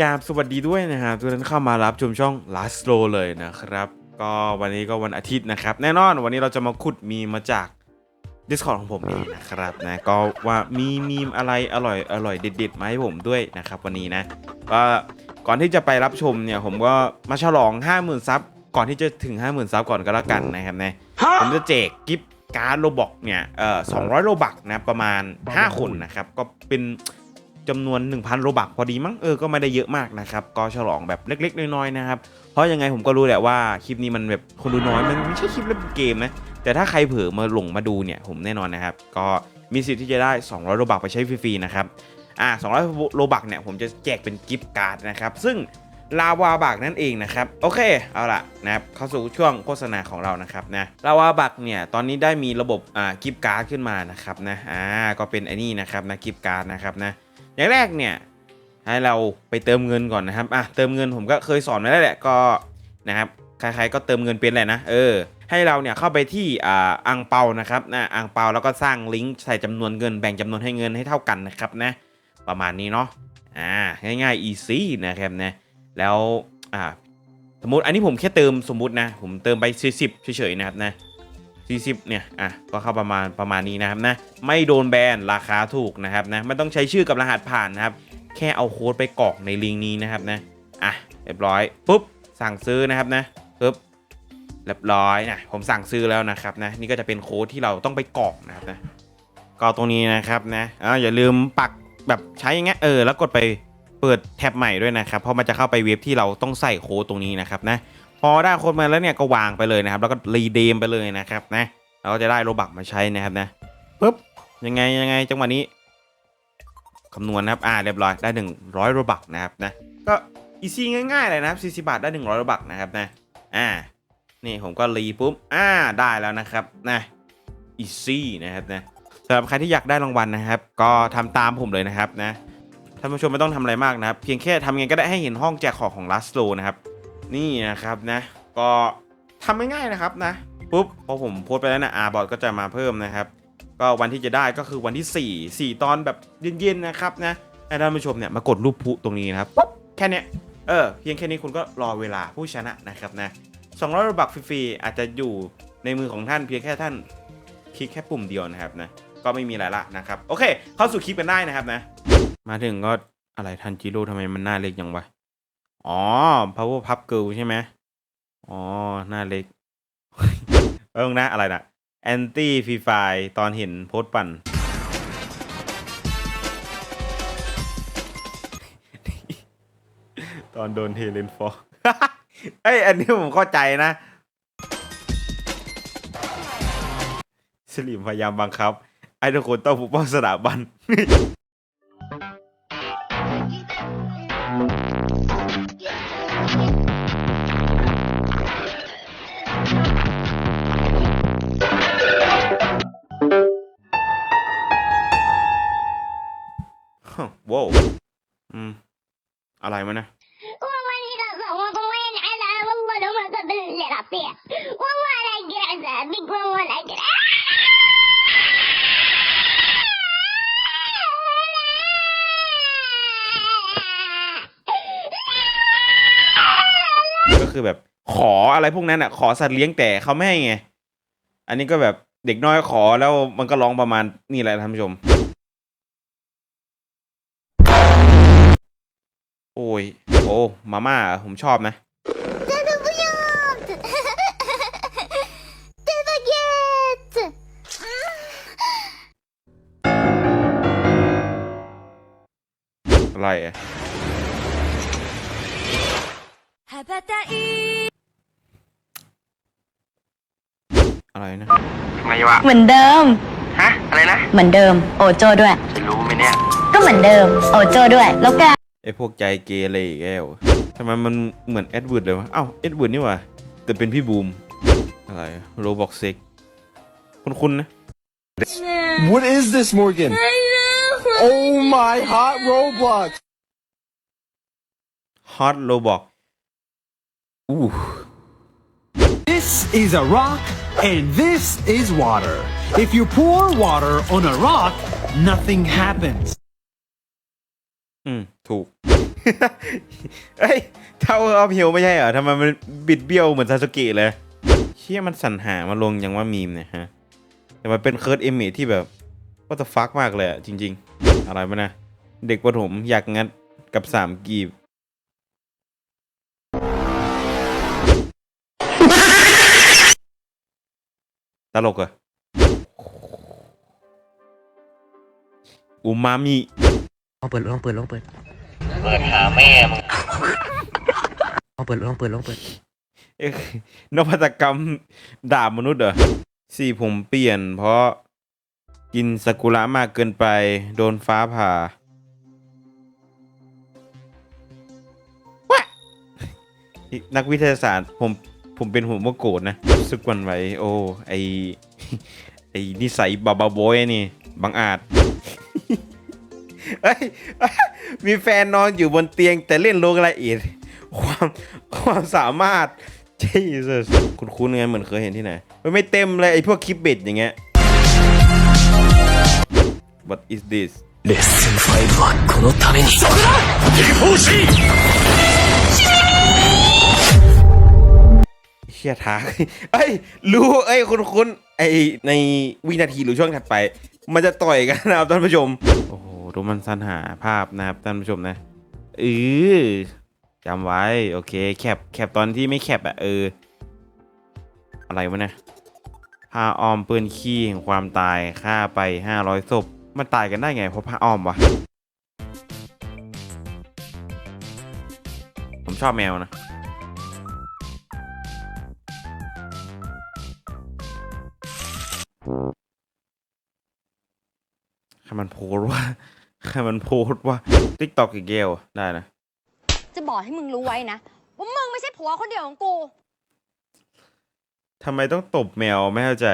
กราบสวัสดีด้วยนะครับทุกท่านเข้ามารับชมช่อง Last r o เลยนะครับ ก็วันนี้ก็วันอาทิตย์นะครับ แน่นอนวันนี้เราจะมาขุดมีมมาจาก Discord ของผมเองนะครับนะก็ว่ามีมีมอะไรอร่อยอร่อยเด็ดๆมาให้ผมด้วยนะครับ วันนี้นะก็ก่อนที่จะไปรับชมเนี่ยผมก็มาฉลอง 50,000ซับก่อนที่จะถึง 50,000ซับก่อนก็แล้วกันนะครับนะผมจะแจกกิฟต์การ์ดโลบอกเนี่ยเอ่อ200โลบักนะประมาณ 5 คนนะครับก็เป็น จำนวน 1,000 โลบักพอดีมั้งเออก็ไม่ได้เยอะมากนะครับก็ฉลองแบบเล็ก ๆ น้อยๆนะครับเพราะยังไงผมก็รู้แหละว่าคลิปนี้มันแบบคนดูน้อยมันไม่ใช่คลิปเล่นเกมนะแต่ถ้าใครเผลอมาหลงมาดูเนี่ยผมแน่นอนนะครับก็มีสิทธิ์ที่จะได้ 200 โลบักไปใช้ฟรีๆนะครับอ่า200 โลบักเนี่ยผมจะแจกเป็นกิฟต์การ์ดนะครับซึ่งลาวาบักนั่นเองนะครับโอเคเอาล่ะนะครับเข้าสู่ช่วงโฆษณาของเรานะครับนะลาวาบักเนี่ยตอนนี้ได้มีระบบอ่ากิฟต์การ์ดขึ้นมานะครับนะอ่าก็เป็นไอ้นี่นะครับนะกิฟต์การ์ดนะครับนะ อย่างแรกเนี่ยให้เราไปเติมเงินก่อนนะครับอะเติมเงินผมก็เคยสอนไว้แล้วแหละก็นะครับใครๆก็เติมเงินเป็นแหละนะเออให้เราเนี่ยเข้าไปที่อ่าอังเปานะครับนะอังเปาแล้วก็สร้างลิงก์ใส่จำนวนเงินแบ่งจำนวนให้เงินให้เท่ากันนะครับนะประมาณนี้เนาะอ่าง่ายๆ easy นะครับนะแล้วอ่าสมมติอันนี้ผมแค่เติมสมมุตินะผมเติมไป40เฉยๆนะครับนะ 40 เนี่ย อะ ก็เข้าประมาณประมาณนี้นะครับนะ ไม่โดนแบนราคาถูกนะครับนะ ไม่ต้องใช้ชื่อกับรหัสผ่านนะครับ แค่เอาโค้ดไปกรอกในลิงก์นี้นะครับนะ อะ เรียบร้อย ปุ๊บ สั่งซื้อนะครับนะ ปุ๊บ เรียบร้อยนะ ผมสั่งซื้อแล้วนะครับนะ นี่ก็จะเป็นโค้ดที่เราต้องไปกรอกนะครับนะก็ตรงนี้นะครับนะอ่าอย่าลืมปักแบบใช้อย่างเงี้ย เออ แล้วกดไปเปิดแท็บใหม่ด้วยนะครับ เพราะมันจะเข้าไปเว็บที่เราต้องใส่โค้ดตรงนี้นะครับนะ พอได้ค้ดมาแล้วเนี่ยก็วางไปเลยนะครับ แล้วก็รีเดมไปเลยนะครับนะเราก็จะได้โลบักมาใช้นะครับนะปุ๊บยังไงยังไงจังหวะนี้คำนวณนะครับอ่าเรียบร้อยได้ 100โลบักนะครับนะก็อีซี่ง่ายๆเลยนะครับ40บาทได้ 100โลบักนะครับนะอ่านี่ผมก็รีปุ๊บอ่าได้แล้วนะครับนะอีซี่นะครับนะสำหรับใครที่อยากได้รางวัลนะครับ ก็ทำตามผมเลยนะครับนะท่านผู้ชมไม่ต้องทำอะไรมากนะครับ เพียงแค่ทำไงก็ได้ให้เห็นห้องแจกของของ Last Row นะครับ นี่นะครับนะ ก็ทำง่ายๆนะครับนะปุ๊บพอผมโพสไปแล้วนะอาบอทก็จะมาเพิ่มนะครับ ก็วันที่จะได้ก็คือวันที่ 4 4 ตอนแบบเย็นๆนะครับนะให้ท่านผู้ชมเนี่ยมากดรูปพุตรงนี้นะครับปุ๊บแค่เนี้ยเออเพียงแค่นี้คุณก็รอเวลาผู้ชนะนะครับนะ200บักฟรีๆอาจจะอยู่ในมือของท่านเพียงแค่ท่านคลิกแค่ปุ่มเดียวนะครับนะก็ไม่มีอะไรละนะครับ โอเค เข้าสู่คลิปกันได้นะครับนะ มาถึงก็อะไรทันจิโร่ทำไมมันหน้าเล็กยังวะ อ๋อ power pup girl ใช่ไหมอ๋อ หน้าเล็ก เออนะอะไรนะ anti free fire ตอนเห็นโพสปั่น ตอนโดนเฮเลนฟอร์เอ้ย อันนี้ผมเข้าใจนะ สลิมพยายามบังคับ ไอ้ทุกคนต้องปกป้องสถาบัน มานะ والله إذا وطوين على والله لو ما قبل اللي ربيه والله لا أقدر أزابق والله لا أقدر ก็คือแบบขออะไรพวกนั้นอ่ะ ขอสัตว์เลี้ยงแต่เขาไม่ให้ไง อันนี้ก็แบบเด็กน้อยขอแล้วมันก็ร้องประมาณนี่แหละท่านผู้ชม โอ้ย โอ้มาม่าผมชอบนะอะไรอะอะไรนะไงวะเหมือนเดิม ฮะ อะไรนะ เหมือนเดิม โอโจด้วย จะรู้ไหมเนี่ย ก็เหมือนเดิม โอโจด้วย แล้วแก ไอพวกใจเกเรอีกแล้วทำไมมันเหมือนเอ็ดเวิร์ดเลยวะเอ้าเอ็ดเวิร์ดนี่หว่าแต่เป็นพี่บูม อะไรโรบอกเซ็กคุ้นๆนะ What is this, Morgan? Oh my hot Roblox! ฮอตโรบอกอู้ This is a rock, and this is water. If you pour water on a rock, nothing happens. อืม ถูก เอ้ยเท่าออฟฮิลไม่ใช่เหรอทำไมมันบิดเบี้ยวเหมือนซาสกิเลย เชี่ยมันสรรหามาลงอย่างว่ามีมเนี่ยฮะ แต่มันเป็นเคิร์ดเอมเมที่แบบว่าจะฟักมากเลยอะจริง ๆ อะไรมานะ เด็กประถมอยากงัดกับสามกีบ ตลกเหรอะอูมามิ ลองเปิดลองเปิดลองเปิดเปิดหาแม่มึงลองเปิดลองเปิดลองเปิดเอ๊ะนวัตกรรมดาบมนุษย์เหรอสีผมเปลี่ยน เพราะกินซากุระมากเกินไป โดนฟ้าผ่าวะนักวิทยาศาสตร์ผมผมเป็นหัวโมโกรธนะรู้สึกหวันไหวโอ้ ไอไอนิสัยบาบาโบยนี่ บังอาจ เอ้ย มีแฟนนอนอยู่บนเตียงแต่เล่นโลกละเอียดความความสามารถ Jesus คุณคุ้นๆไงเหมือนเคยเห็นที่ไหนมันไม่เต็มเลยไอพวกคลิปเบ็ดอย่างเงี้ย What is this レッスン5はこのために เชี่ยทาง เอ้ย รู้เอ้ยคุณคุณไอในวินาทีหรือช่วงถัดไป มันจะต่อยกันนะครับท่านผู้ชม โอ้โห ดูมันสรรหาภาพนะครับท่านผู้ชมนะเออจำไว้ โอเค แคปแคปตอนที่ไม่แคปอะเออ อะไรวะนี่ยผ้าอ้อมปืนขี้แห่งความตายฆ่าไปห้าร้อยศพมันตายกันได้ไงเพราะผ้าอ้อมวะผมชอบแมวนะให้มันโพสต์ว่า ให้มันโพสต์ว่าติ๊กตอกอีกเกลได้นะ จะบอกให้มึงรู้ไว้นะว่ามึงไม่ใช่ผัวคนเดียวของกูทำไมต้องตบแมวไม่เข้าใจ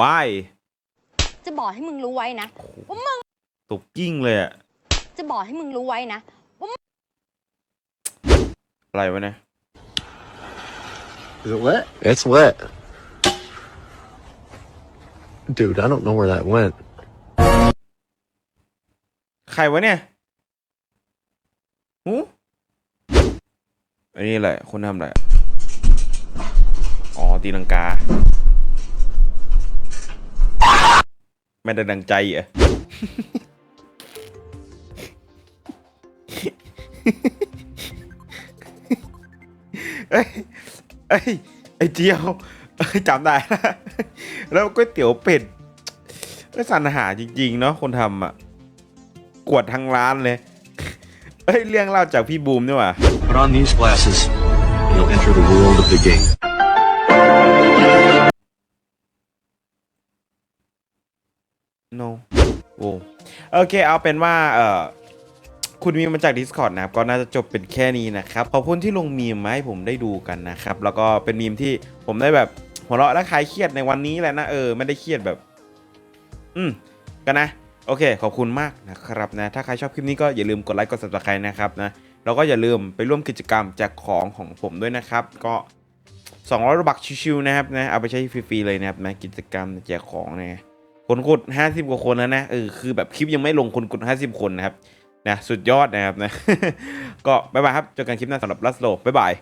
why จะบอกให้มึงรู้ไว้นะว่ามึงตบกิ้งเลยอะจะบอกให้มึงรู้ไว้นะอะไรวะเนี่ย Is it wet? It's wet. Dude, I don't know where that went. ใครวะเนี่ยหูอันนี้แหละคนทำอะไร อ๋อ ตีลังกา ไม่ได้ดังใจอะเอ้ยเอ้ยไอ้เจียวจำได้แล้วแล้วก๋วยเตี๋ยวเป็ดก็สรรหาจริง ๆ เนาะคนทำอะ กวดทั้งร้านเลยเอ้ยเรื่องเล่าจากพี่บูมนี่หว่า Put on these glasses, and you'll enter the world of the game. no โอ้โอเคเอาเป็นว่าเอ่อคุณมีมาจาก Discord นะครับ ก็น่าจะจบเป็นแค่นี้นะครับ ขอบคุณที่ลงมีมมาให้ผมได้ดูกันนะครับ แล้วก็เป็นมีมที่ผมได้แบบหัวเราะและคลายเครียดในวันนี้แหละนะ เออ ไม่ได้เครียดแบบ อืม กันนะ โอเค ขอบคุณมากนะครับนะ ถ้าใครชอบคลิปนี้ก็อย่าลืมกดไลค์กด subscribe นะครับนะ แล้วก็อย่าลืมไปร่วมกิจกรรมแจกของของผมด้วยนะครับ ก็ 200รูบักชิวๆนะครับนะ เอาไปใช้ฟรีๆเลยนะครับนะ กิจกรรมแจกของนะคนกด 50 กว่าคนแล้วนะ เออ คือแบบคลิปยังไม่ลงคนกด 50 คนนะครับ นะ สุดยอดนะครับนะ ก็บ๊ายบายครับ เจอกันคลิปหน้าสำหรับลัสโลบ๊ายบาย